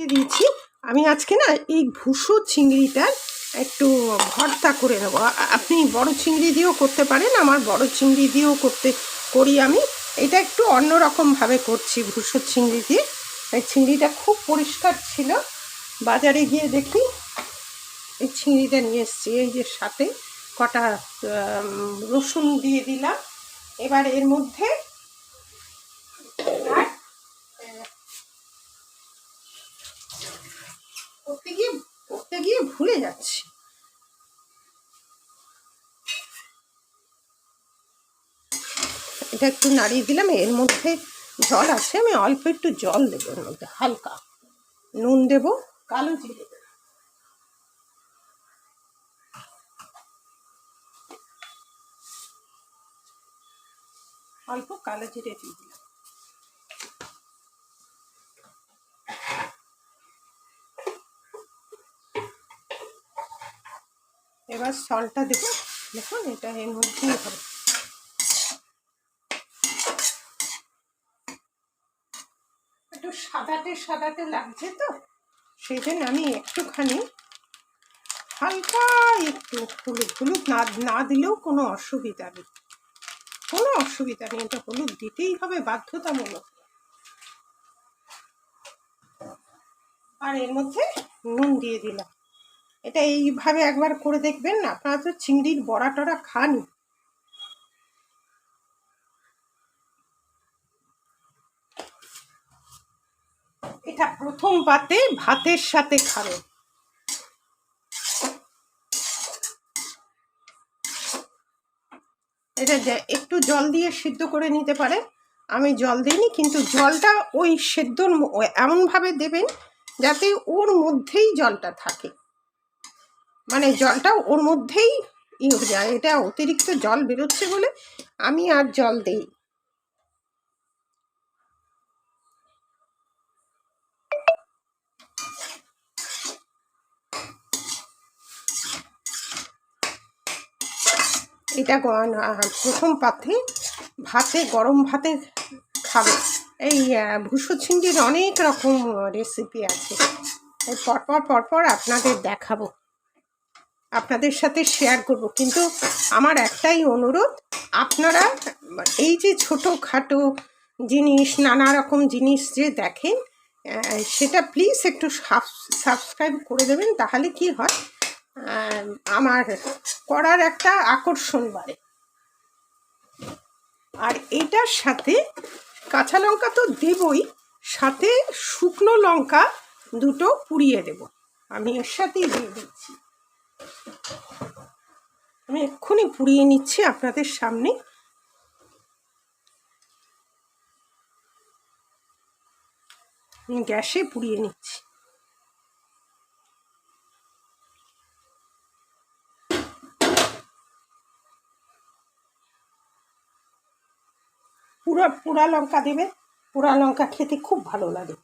দিয়ে দিয়েছি। আমি আজকে না এই ভুসো চিংড়িটার একটু ভর্তা করে নেব। আপনি বড় চিংড়ি দিয়েও করতে পারেন, আমার বড় চিংড়ি দিয়েও করতে করি আমি। এটা একটু অন্যরকমভাবে করছি ভুসো চিংড়ি দিয়ে। এই চিংড়িটা খুব পরিষ্কার ছিল। বাজারে গিয়ে দেখি এই চিংড়িটা নিয়ে এসেছি। এই যে সাথে কটা রসুন দিয়ে দিলাম। এবার এর মধ্যে আর, আহ, করতে গিয়ে করতে গিয়ে ভুলে যাচ্ছি। এটা একটু নাড়িয়ে দিলাম, এর মধ্যে জল আছে, আমি অল্প একটু জল দেবো এর মধ্যে, হালকা। নুন দেব, কালো জিরে অল্প কালো জিরে দিয়ে দিলাম। এবার সলটা দেবো। দেখুন, এটা এর মধ্যেই হবে। একটু সাদাটে সাদাটে লাগছে তো, সেই জন্য আমি একটুখানি হালকা একটু হলুদ হলুদ না না দিলেও কোনো অসুবিধা নেই। কোনো অসুবিধা নেই, এটা হলুদ দিতেই হবে বাধ্যতামূলক। আর এর মধ্যে নুন দিয়ে দিলাম। এটা এইভাবে একবার করে দেখবেন আপনারা তো চিংড়ির বড়া টড়া খান এটা প্রথম পাতে ভাতের সাথে খাবেন এটা একটু জল দিয়ে সিদ্ধ করে নিতে পারে, আমি জল দিইনি, কিন্তু জলটা ওই সেদ্ধর এমনভাবে দেবেন যাতে ওর মধ্যেই জলটা থাকে। মানে জলটা ওর মধ্যেই ই হয়ে যায় এটা অতিরিক্ত জল বেরোচ্ছে বলে আমি আর জল দিই। এটা প্রথম পাতে ভাতে গরম ভাতে খাবে। এই ভুসো চিংড়ির অনেক রকম রেসিপি আছে। পরপর পরপর আপনাদের দেখাবো। আপনাদের সাথে শেয়ার করব। কিন্তু আমার একটাই অনুরোধ, আপনারা এই যে ছোটোখাটো জিনিস, নানা রকম জিনিস যে দেখেন সেটা প্লিজ একটু সাবস্ক্রাইব করে দেবেন, তাহলে কি হয় আমার করার একটা আকর্ষণ বাড়ে। আর এটার সাথে কাঁচা লঙ্কা তো দেবই, সাথে শুকনো লঙ্কা দুটো পুড়িয়ে দেব। আমি এর সাথেই দিয়ে দিচ্ছি। আমি এক্ষুনি পুড়িয়ে নিচ্ছি আপনাদের সামনে। গ্যাসে পুড়িয়ে নিচ্ছি। পুরা পোড়া লঙ্কা দেবে পোড়া লঙ্কা খেতে খুব ভালো লাগে।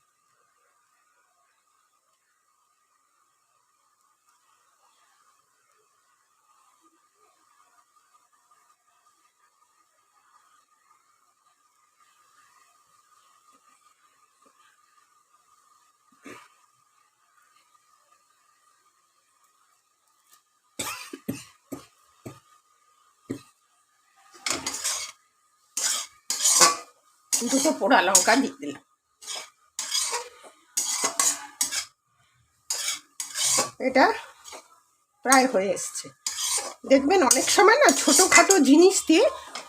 দুটো পোড়া লঙ্কা দিয়ে দিলাম। এটা প্রায় হয়ে এসছে। দেখবেন অনেক সময় না ছোটোখাটো জিনিস দিয়ে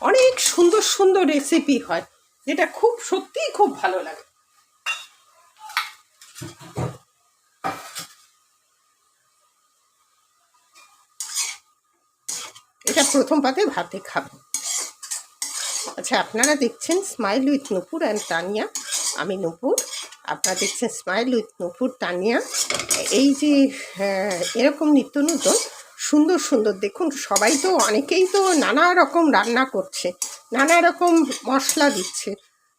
অনেক সুন্দর সুন্দর রেসিপি হয়, যেটা খুব সত্যিই খুব ভালো লাগে। এটা প্রথম পাতে ভাতে খাব। আচ্ছা আপনারা দেখছেন smile with Nupur and Tania আমি নূপুর আপনারা দেখছেন স্মাইল উইথ নূপুর তানিয়া এই যে হ্যাঁ, এরকম নিত্য নতুন সুন্দর সুন্দর দেখুন সবাই তো অনেকেই তো নানা রকম রান্না করছে নানা রকম মশলা দিচ্ছে।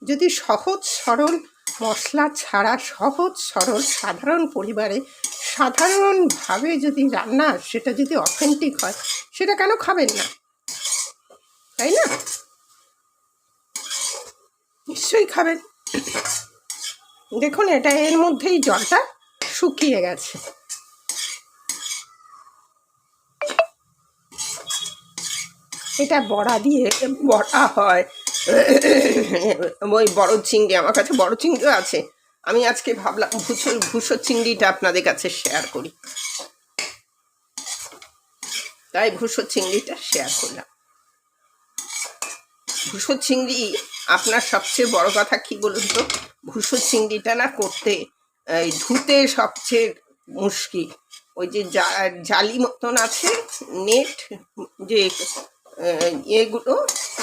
যদি সহজ সরল মশলা ছাড়া সহজ সরল সাধারণ পরিবারে সাধারণভাবে যদি রান্না সেটা যদি অথেন্টিক হয় সেটা কেন খাবেন না? তাই না? নিশ্চয়ই খাবেন। দেখুন, এটা এর মধ্যেই জলটা শুকিয়ে গেছে। এটা বড়া দিয়ে বড়া হয়। ওই বড় চিংড়ি, আমার কাছে বড় চিংড়িও আছে। আমি আজকে ভাবলাম ভুসো ভুসো চিংড়িটা আপনাদের কাছে শেয়ার করি। তাই ভুসো চিংড়িটা শেয়ার করলাম। ভুসো চিংড়ি আপনার সবচেয়ে বড় কথা কি বলুন তো? ভুসো চিংড়িটা না করতে ধুতে সবচেয়ে মুশকিল। ওই যে জালি মতন আছে, নেট, যে এগুলো,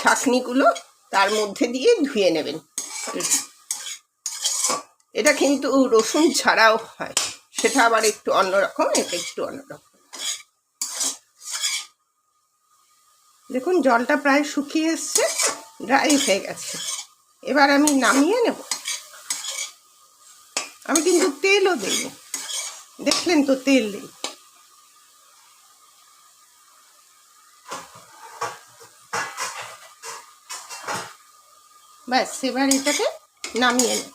ছাকনিগুলো, তার মধ্যে দিয়ে ধুয়ে নেবেন। এটা কিন্তু রসুন ছাড়াও হয়। সেটা আবার একটু অন্যরকম, এটা একটু অন্যরকম। দেখুন, জলটা প্রায় শুকিয়ে এসছে ড্রাই হয়ে গেছে। এবার আমি নামিয়ে নেব। আমি কিন্তু তেলও দেব দেখলেন তো তেল দিই ব্যাস, এবার এটাকে নামিয়ে নেব।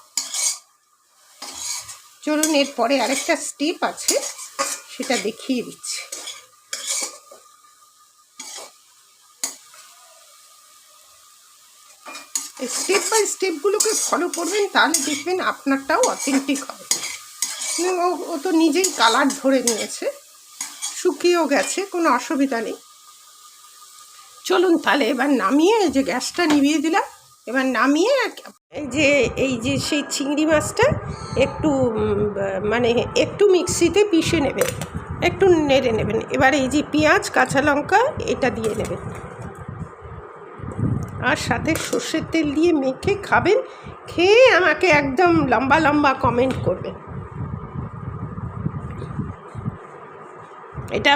চলুন, এরপরে আরেকটা স্টেপ আছে, সেটা দেখিয়ে দিচ্ছি। স্টেপ বাই স্টেপগুলোকে ফলো করবেন, তাহলে দেখবেন আপনারটাও অথেন্টিক হবে। ও তো নিজেই কালার ধরে নিয়েছে, শুকিয়েও গেছে, কোনো অসুবিধা নেই। চলুন তাহলে এবার নামিয়ে যে গ্যাসটা নিভিয়ে দিলাম, এবার নামিয়ে এই যে এই যে সেই চিংড়ি মাছটা একটু মানে একটু মিক্সিতে পিষে নেবেন, একটু নেড়ে নেবেন। এবার এই যে পেঁয়াজ, কাঁচা লঙ্কা, এটা দিয়ে নেবেন। আর সাথে সর্ষের তেল দিয়ে মেখে খাবেন, খেয়ে আমাকে একদম লম্বা লম্বা কমেন্ট করবেন। এটা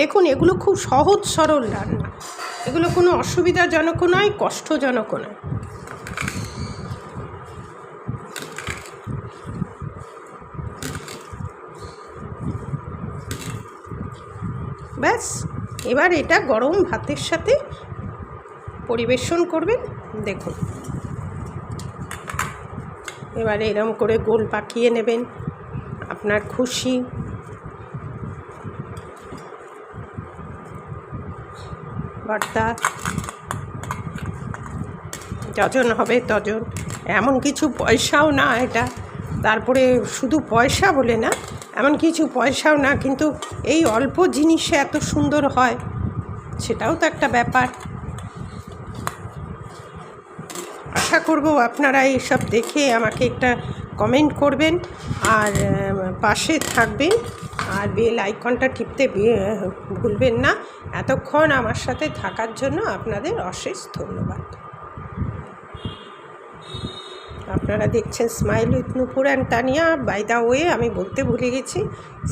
দেখুন, এগুলো খুব সহজ সরল রান্না। এগুলো কোনো অসুবিধাজনকও নয় কষ্টজনকও নয়। ব্যাস। এবার এটা গরম ভাতের সাথে পরিবেশন করবেন, দেখুন। এবার এরম করে গোল পাকিয়ে নেবেন, আপনার খুশি। ভর্তা। যজন হবে তজন, এমন কিছু পয়সাও না এটা। তারপরে শুধু পয়সা বলে না, এমন কিছু পয়সাও না, কিন্তু এই অল্প জিনিসে এত সুন্দর হয়, সেটাও তো একটা ব্যাপার। আশা করব আপনারা এইসব দেখে আমাকে একটা কমেন্ট করবেন, আর পাশে থাকবেন, আর বেল আইকনটা টিপতে ভুলবেন না। এতক্ষণ আমার সাথে থাকার জন্য আপনাদের অশেষ ধন্যবাদ। আপনারা দেখছেন smile with Nupur and Tania by the way আমি বলতে ভুলে গেছি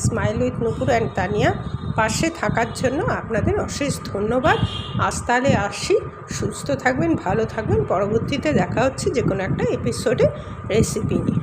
smile with Nupur and Tania পাশে থাকার জন্য আপনাদের অশেষ ধন্যবাদ। আজ তাহলে আসি, সুস্থ থাকবেন, ভালো থাকবেন। পরবর্তীতে দেখা হচ্ছে যে কোনো একটা এপিসোডে রেসিপি নিয়ে।